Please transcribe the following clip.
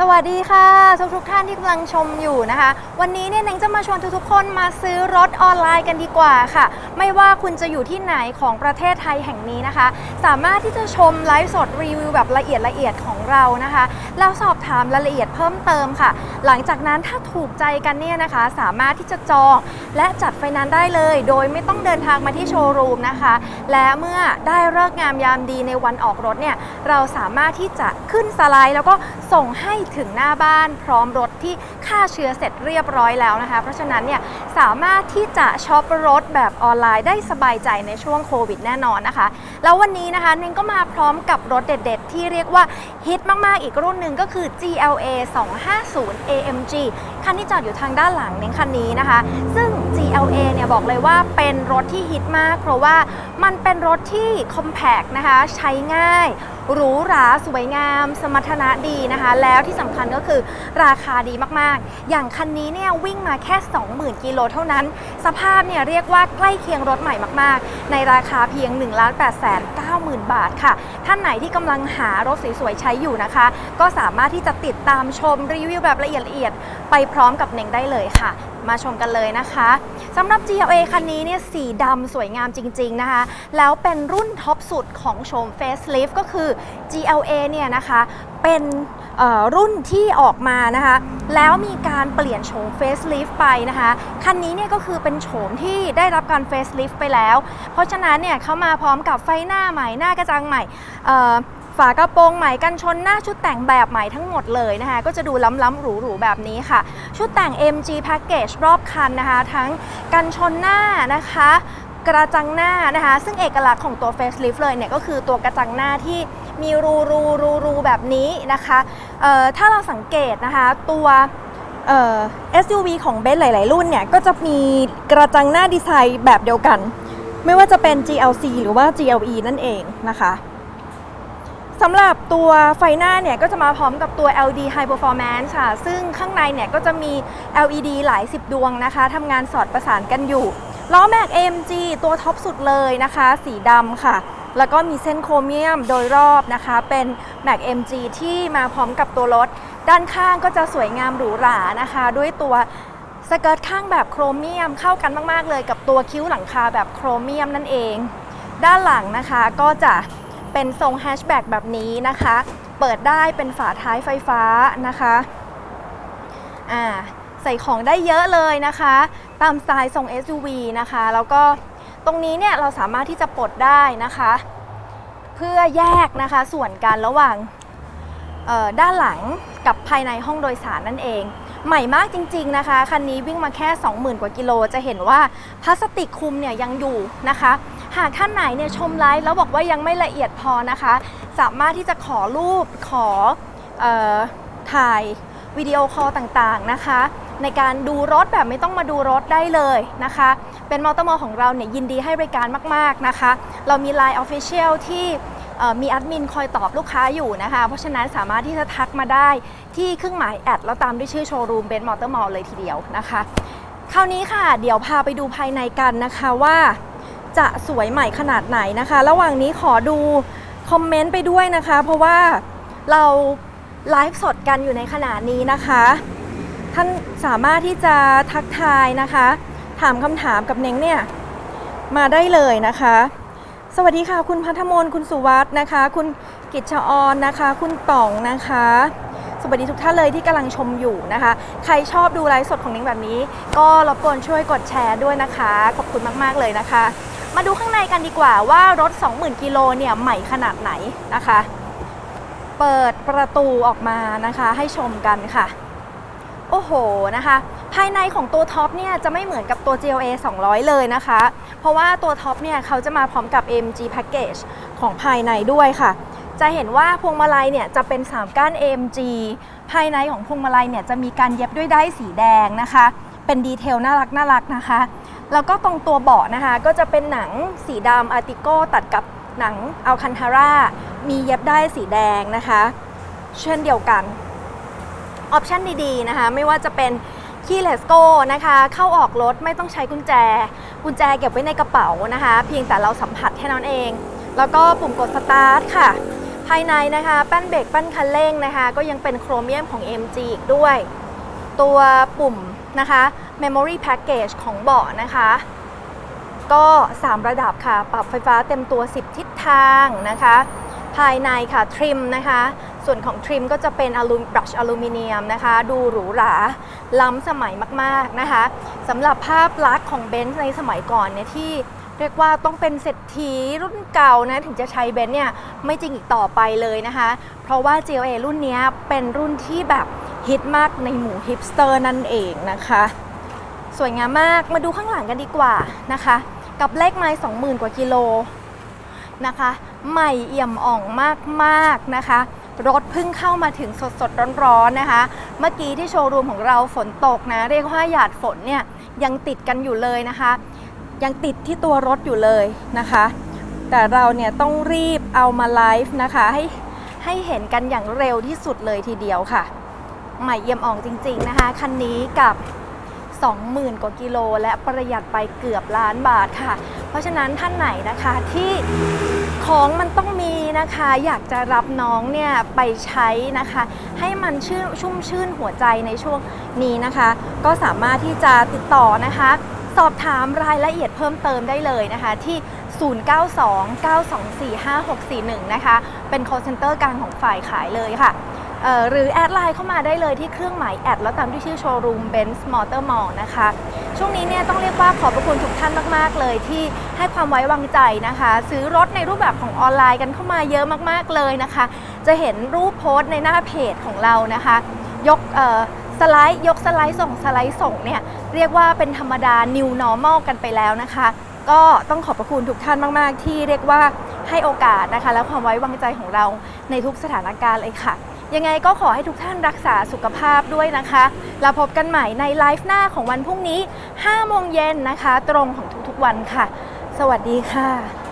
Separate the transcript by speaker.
Speaker 1: สวัสดีค่ะทุกทุกท่านที่กำลังชมอยู่นะคะ วันนี้เนี่ยน้งจะมาชวนทุกๆคนมาซื้อรถออนไลน์กันดีกว่าค่ะ ไม่ว่าคุณจะอยู่ที่ไหนของประเทศไทยแห่งนี้นะคะ สามารถที่จะชมไลฟ์สดรีวิวแบบละเอียดละเอียดของเรานะคะแล้วสอบถามรายละเอียดเพิ่มเติมค่ะ หลังจากนั้นถ้าถูกใจกันเนี่ยนะคะ สามารถที่จะจองและจัดไฟนนซ์ได้เลย โดยไม่ต้องเดินทางมาที่โชว์รูมนะคะ และเมื่อได้เลิกงามยามดีในวันออกรถเนี่ยเราสามารถที่จะขึ้นสไลด์ แล้วก็ส่งให้ถึงหน้าบ้านพร้อมรถที่ฆ่าเชื้อเสร็จเรียบร้อยแล้วนะคะ เพราะฉะนั้นเนี่ยสามารถที่จะช็อปรถแบบออนไลน์ได้สบายใจในช่วงโควิดแน่นอนนะคะ แล้ววันนี้นะคะเนงก็มาพร้อมกับรถเด็ด ๆ ที่เรียกว่าฮิตมากๆอีกรุ่นหนึ่งก็คือ GLA 250 AMG คันที่จอดอยู่ทางด้านหลังเน้นคันนี้นะคะ ซึ่ง GLA เนี่ยบอกเลยว่าเป็นรถที่ฮิตมาก เพราะว่ามันเป็นรถที่ compact นะคะใช้ง่ายหรูหราสวยงาม สมรรถนะดีนะคะ แล้วที่สำคัญก็คือราคาดีมากๆ อย่างคันนี้เนี่ยวิ่งมาแค่ 20,000กิโลเท่านั้น สภาพเนี่ยเรียกว่าใกล้เคียงรถใหม่มากๆในราคาเพียง 1 8 9 0 0 0 0 บาทค่ะ ท่านไหนที่กำลังหารถสวยๆใช้อยู่นะคะ ก็สามารถที่จะติดตามชมรีวิวแบบละเอียดๆไปพร้อมกับเน่งได้เลยค่ะ มาชมกันเลยนะคะสำหรับ GLA คันนี้เนี่ยสีดำสวยงามจริง ๆ นะคะ แล้วเป็นรุ่นท็อปสุดของโฉม Facelift ก็คือ GLA เนี่ยนะคะเป็นรุ่นที่ออกมานะคะ แล้วมีการเปลี่ยนโฉม Facelift ไปนะคะ คันนี้เนี่ยก็คือเป็นโฉมที่ได้รับการ Facelift ไปแล้ว เพราะฉะนั้นเนี่ยเขามาพร้อมกับไฟหน้าใหม่หน้ากระจังใหม่ ฝากระโปรงใหม่กันชนหน้าชุดแต่งแบบใหม่ทั้งหมดเลยนะคะก็จะดูล้ำๆหรูๆแบบนี้ค่ะ ชุดแต่ง MG Package รอบคันนะคะ ทั้งกันชนหน้านะคะ กระจังหน้านะคะ ซึ่งเอกลักษณ์ของตัว Facelift เลยเนี่ยก็คือตัวกระจังหน้าที่มีรูรูรูรูแบบนี้นะคะถ้าเราสังเกตนะคะตัวเอ่อ SUV ของเบนซ์หลาย ๆ รุ่นเนี่ยก็จะมีกระจังหน้าดีไซน์แบบเดียวกัน ไม่ว่าจะเป็น GLC หรือว่า GLE นั่นเองนะคะ สำหรับตัวไฟหน้าเนี่ยก็จะมาพร้อมกับตัว LED High Performance ค่ะ ซึ่งข้างในเนี่ยก็จะมี LED หลาย 10 ดวงนะคะทำงานสอดประสานกันอยู่ ล้อแม็ก AMG ตัวท็อปสุดเลยนะคะ สีดำค่ะ แล้วก็มีเส้นโครเมียมโดยรอบนะคะ เป็น Mac MG ที่มาพร้อมกับตัวรถ ด้านข้างก็จะสวยงามหรูหรานะคะ ด้วยตัวสเกิร์ตข้างแบบโครเมียมเข้ากันมาก ๆ เลยกับตัวคิ้วหลังคาแบบโครเมียมนั่นเอง ด้านหลังนะคะก็จะ เป็นทรงแฮชแบ็กแบบนี้นะคะ เปิดได้เป็นฝาท้ายไฟฟ้านะคะอ่าใส่ของได้เยอะเลยนะคะ ตามสไตล์ทรง SUV นะคะ แล้วก็ตรงนี้เนี่ยเราสามารถที่จะปลดได้นะคะ เพื่อแยกนะคะส่วนกันระหว่างเอ่อด้านหลังกับภายในห้องโดยสารนั่นเอง ใหม่มากจริง ๆนะคะ คันนี้วิ่งมาแค่ 20,000 กว่ากิโล จะเห็นว่าพลาสติกคุมเนี่ยยังอยู่นะคะ หากท่านไหนเนี่ยชมไลฟ์แล้วบอกว่ายังไม่ละเอียดพอนะคะ สามารถที่จะขอรูปขอออถ่ายวิดีโอคอลต่างๆนะคะ ในการดูรถแบบไม่ต้องมาดูรถได้เลยนะคะ เป็นมอเตอร์มอของเราเนี่ยยินดีให้บริการมากๆนะคะ เรามี Line Official ที่มีแอดมินคอยตอบลูกค้าอยู่นะคะ เพราะฉะนั้นสามารถที่จะทักมาได้ที่เครื่องหมายแอดแล้วตามด้วยชื่อโชว์รูมเบนซ์มอเตอร์มอลเลยทีเดียวนะคะ คราวนี้ค่ะ เดี๋ยวพาไปดูภายในกันนะคะว่า จะสวยใหม่ขนาดไหนนะคะ ระหว่างนี้ขอดูคอมเมนต์ไปด้วยนะคะ เพราะว่าเราไลฟ์สดกันอยู่ในขณะนี้นะคะ ท่านสามารถที่จะทักทายนะคะ ถามคำถามกับเน้งเนี่ย มาได้เลยนะคะ สวัสดีค่ะ คุณพัทมนคุณสุวัสด์นะคะ คุณกิจชออนนะคะ คุณต่องนะคะ สวัสดีทุกท่านเลยที่กำลังชมอยู่นะคะ ใครชอบดูไลฟ์สดของนิ้งแบบนี้ ก็รบกวนช่วยกดแชร์ด้วยนะคะ ขอบคุณมาก ๆ เลยนะคะ มาดูข้างในกันดีกว่าว่ารถ 20,000 กิโลเนี่ยใหม่ขนาดไหนนะคะ เปิดประตูออกมานะคะให้ชมกันค่ะ โอ้โหนะคะ ภายในของตัวท็อปเนี่ยจะไม่เหมือนกับตัว GLA 200 เลยนะคะ เพราะว่าตัวท็อปเนี่ยเขาจะมาพร้อมกับ MG Package ของภายในด้วยค่ะ จะเห็นว่าพวงมาลัยเนี่ยจะเป็น 3 ก้าน AMG ภายในของพวงมาลัยเนี่ยจะมีการเย็บด้วยได้ายสีแดงนะคะ เป็นดีเทลน่ารักน่ารักนะคะ แล้วก็ตรงตัวเบาะนะคะ ก็จะเป็นหนังสีดำอาร์ติโกตัดกับหนังอัลคันทาร่ามีเย็บได้สีแดงนะคะ เช่นเดียวกัน ออปชันดีๆนะคะ ไม่ว่าจะเป็นคีย์เลสโก้นะคะ เข้าออกรถไม่ต้องใช้กุญแจ กุญแจเก็บไว้ในกระเป๋านะคะ เพียงแต่เราสัมผัสแค่นั้นเอง แล้วก็ปุ่มกดสตาร์ทค่ะ ภายในนะคะแป้นเบรกแป้นคันเร่งนะคะ ก็ยังเป็นโครเมียมของ MG อีกด้วย ตัวปุ่ม นะคะ Memory Package ของเบาะนะคะ ก็ 3 ระดับค่ะ ปรับไฟฟ้าเต็มตัว 10 ทิศทางนะคะ ภายในค่ะทริมนะคะ ส่วนของทริมก็จะเป็นอลูบรัชอลูมิเนียมนะคะ ดูหรูหราล้ำสมัยมากๆนะคะสำหรับภาพลักษณ์ของเบนซ์ในสมัยก่อนเนี่ยที่เรียกว่าต้องเป็นเศรษฐีรุ่นเก่านะถึงจะใช้เบนซ์เนี่ยไม่จริงอีกต่อไปเลยนะคะ เพราะว่า GLA รุ่นนี้เป็นรุ่นที่แบบ ฮิตมากในหมู่ฮิปสเตอร์นั่นเองนะคะ สวยงามมากมาดูข้างหลังกันดีกว่านะคะ กับเลขไม้20,000 กว่ากิโลนะคะ ใหม่เอี่ยมอ่องมากๆนะคะ รถเพิ่งเข้ามาถึงสดๆร้อนๆนะคะ เมื่อกี้ที่โชว์รูมของเราฝนตกนะ เรียกว่าหยาดฝนเนี่ยยังติดกันอยู่เลยนะคะ ยังติดที่ตัวรถอยู่เลยนะคะ แต่เราเนี่ยต้องรีบเอามาไลฟ์นะคะให้ให้เห็นกันอย่างเร็วที่สุดเลยทีเดียวค่ะ ใหม่เอี่ยมอ่องจริง ๆนะคะ คันนี้กับ 20,000 กว่ากิโล และประหยัดไปเกือบล้านบาทค่ะ เพราะฉะนั้นท่านไหนนะคะที่ของมันต้องมีนะคะ อยากจะรับน้องเนี่ยไปใช้นะคะ ให้มันชื่นชุ่มชื่นหัวใจในช่วงนี้นะคะ ก็สามารถที่จะติดต่อนะคะ สอบถามรายละเอียดเพิ่มเติมได้เลยนะคะ ที่ 0929245641 นะคะ เป็น call center กลางของฝ่ายขายเลยค่ะ หรือแอดไลน์เข้ามาได้เลยที่เครื่องหมายแอดแล้วตามด้วยชื่อโชว์รูม Benz Motor Mall นะคะ ช่วงนี้เนี่ยต้องเรียกว่าขอบพระคุณทุกท่านมาก ๆ เลยที่ให้ความไว้วางใจนะคะ ซื้อรถในรูปแบบของออนไลน์กันเข้ามาเยอะมากๆเลยนะคะ จะเห็นรูปโพสต์ในหน้าเพจของเรานะคะ ยกสไลด์ยกสไลด์ส่งสไลด์ส่งเนี่ยเรียกว่าเป็นธรรมดา new normal กันไปแล้วนะคะ ก็ต้องขอบพระคุณทุกท่านมาก ๆ ที่เรียกว่าให้โอกาสนะคะ และความไว้วางใจของเราในทุกสถานการณ์เลยค่ะ ยังไงก็ขอให้ทุกท่านรักษาสุขภาพด้วยนะคะแล้วพบกันใหม่ในไลฟ์หน้าของวันพรุ่งนี้5โมงเย็นนะคะ ตรงของทุกๆวันค่ะ สวัสดีค่ะ